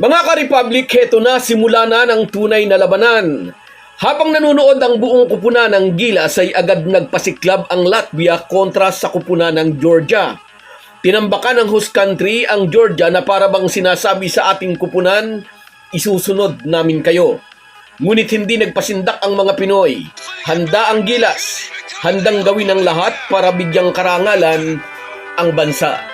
Mga ka-Republic, heto na simula na ng tunay na labanan. Habang nanonood ang buong kupuna ng Gilas ay agad nagpasiklab ang Latvia kontra sa kupuna ng Georgia. Tinambakan ng host country ang Georgia na para bang sinasabi sa ating kupunan, isusunod namin kayo. Ngunit hindi nagpasindak ang mga Pinoy. Handa ang Gilas. Handang gawin ang lahat para bigyang karangalan ang bansa.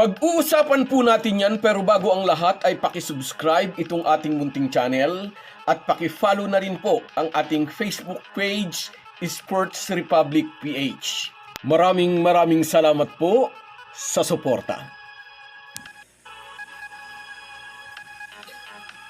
Pag-uusapan po natin yan pero bago ang lahat ay pakisubscribe itong ating munting channel at pakifollow na rin po ang ating Facebook page Sports Republic PH. Maraming maraming salamat po sa suporta.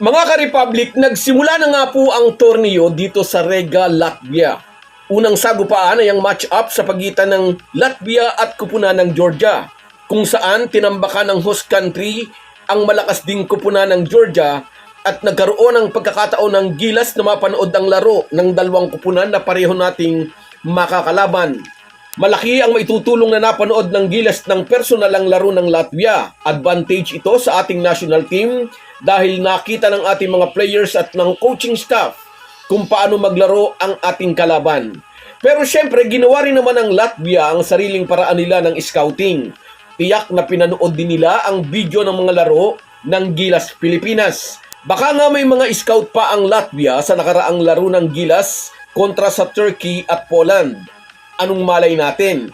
Mga ka-Republic, nagsimula na nga po ang torneo dito sa Rega, Latvia. Unang sagupaan ay ang match-up sa pagitan ng Latvia at kupunan ng Georgia, kung saan tinambakan ng host country ang malakas ding kupunan ng Georgia at nagkaroon ng pagkakataon ng gilas na mapanood ang laro ng dalawang kupunan na pareho nating makakalaban. Malaki ang maitutulong na napanood ng gilas ng personal ang laro ng Latvia. Advantage ito sa ating national team dahil nakita ng ating mga players at ng coaching staff kung paano maglaro ang ating kalaban. Pero syempre, ginawa rin naman ng Latvia ang sariling paraan nila ng scouting. Tiyak na pinanood din nila ang video ng mga laro ng Gilas Pilipinas. Baka nga may mga scout pa ang Latvia sa nakaraang laro ng Gilas kontra sa Turkey at Poland. Anong malay natin?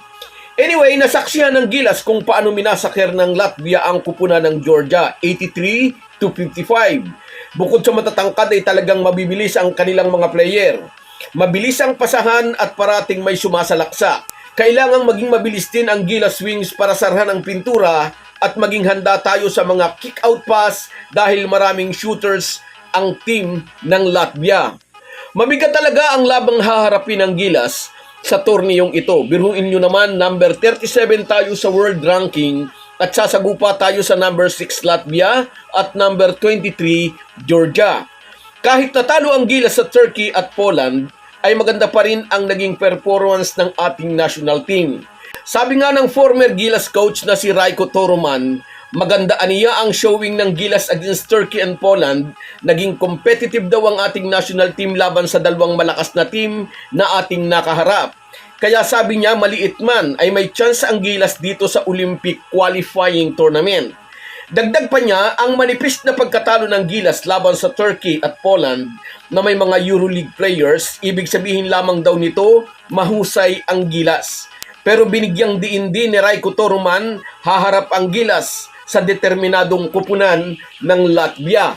Anyway, nasaksihan ng Gilas kung paano minasakir ng Latvia ang kupunan ng Georgia, 83 to 55. Bukod sa matatangkad ay talagang mabibilis ang kanilang mga player. Mabilis ang pasahan at parating may sumasalaksa. Kailangang maging mabilis din ang Gilas Wings para sarhan ang pintura at maging handa tayo sa mga kick-out pass dahil maraming shooters ang team ng Latvia. Mabigat talaga ang labang haharapin ng Gilas sa torniyong ito. Biruin nyo naman, number 37 tayo sa world ranking at sasagupa tayo sa number 6 Latvia at number 23 Georgia. Kahit natalo ang Gilas sa Turkey at Poland, ay maganda pa rin ang naging performance ng ating national team. Sabi nga ng former Gilas coach na si Raiko Toroman, maganda aniya ang showing ng Gilas against Turkey and Poland. Naging competitive daw ang ating national team laban sa dalawang malakas na team na ating nakaharap. Kaya sabi niya maliit man ay may chance ang Gilas dito sa Olympic qualifying tournament. Dagdag pa niya ang manipis na pagkatalo ng Gilas laban sa Turkey at Poland na may mga Euroleague players, ibig sabihin lamang daw nito mahusay ang Gilas. Pero binigyang diin din ni Raiko Toroman, haharap ang Gilas sa determinadong kupunan ng Latvia.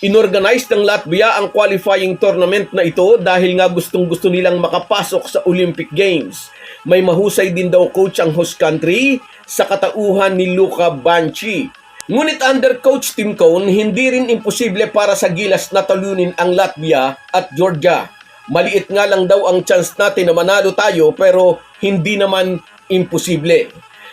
Inorganize ng Latvia ang qualifying tournament na ito dahil nga gustong gusto nilang makapasok sa Olympic Games. May mahusay din daw coach ang host country sa katauhan ni Luka Banchi. Ngunit under coach Tim Cone, hindi rin imposible para sa Gilas na talunin ang Latvia at Georgia. Maliit nga lang daw ang chance natin na manalo tayo pero hindi naman imposible.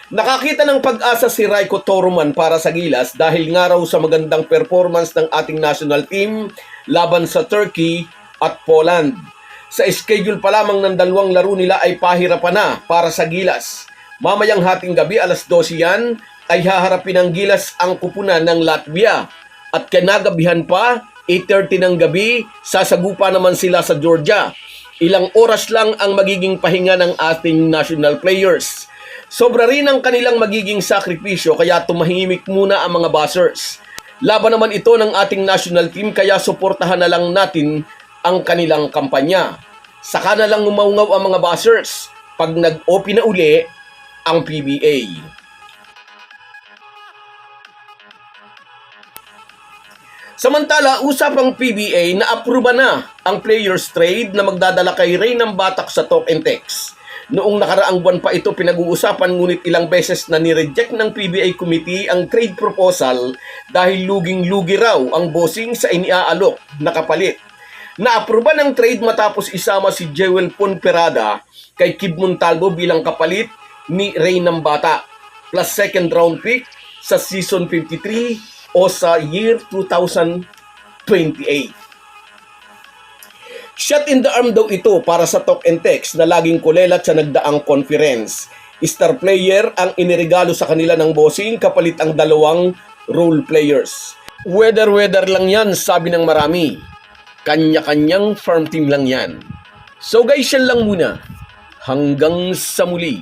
Nakakita ng pag-asa si Raiko Toroman para sa Gilas dahil nga raw sa magandang performance ng ating national team laban sa Turkey at Poland. Sa schedule pa lamang ng dalawang laro nila ay pahirapan na para sa Gilas. Mamayang hating gabi alas 12 yan ay haharapin ng Gilas ang kupunan ng Latvia. At kanagabihan pa, 8.30 ng gabi, sasagupa naman sila sa Georgia. Ilang oras lang ang magiging pahinga ng ating national players. Sobra rin ang kanilang magiging sakripisyo kaya tumahimik muna ang mga buzzers. Laban naman ito ng ating national team kaya suportahan na lang natin ang kanilang kampanya. Saka na lang umaungaw ang mga buzzers pag nag-open na uli ang PBA. Samantala, usapang PBA na apruba na ang players trade na magdadala kay Ray ng Batak sa Talk and Text. Noong nakaraang buwan pa ito pinag-uusapan ngunit ilang beses na nireject ng PBA committee ang trade proposal dahil luging-lugi raw ang bossing sa iniaalok na kapalit. Naapruba ng trade matapos isama si Jewel Ponferada kay Kib Montalvo bilang kapalit ni Ray ng Bata plus second round pick sa season 53 o sa year 2028. Shot in the arm daw ito para sa talk and text na laging kulelat sa nagdaang conference. Star player ang iniregalo sa kanila ng bossing kapalit ang dalawang role players. Weather-weather lang yan, sabi ng marami. Kanya-kanyang farm team lang yan. So guys, yan lang muna. Hanggang sa muli.